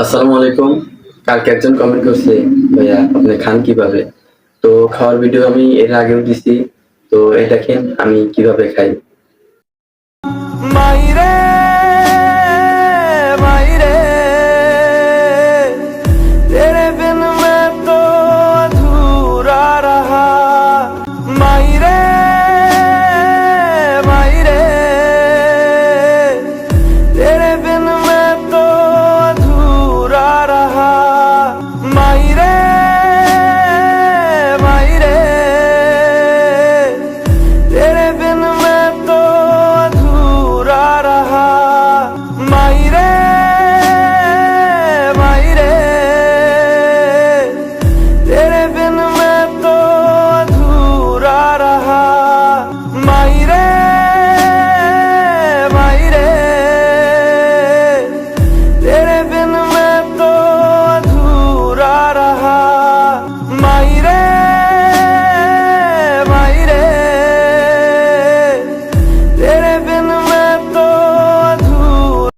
আসসালামু আলাইকুম। কালকে একজন কমেন্ট করছে, ভাইয়া, আপনি খান কীভাবে? তো খাওয়ার ভিডিও আমি এর আগেও দিছি। তো এটা দেখেন আমি কীভাবে খাই। মাইরে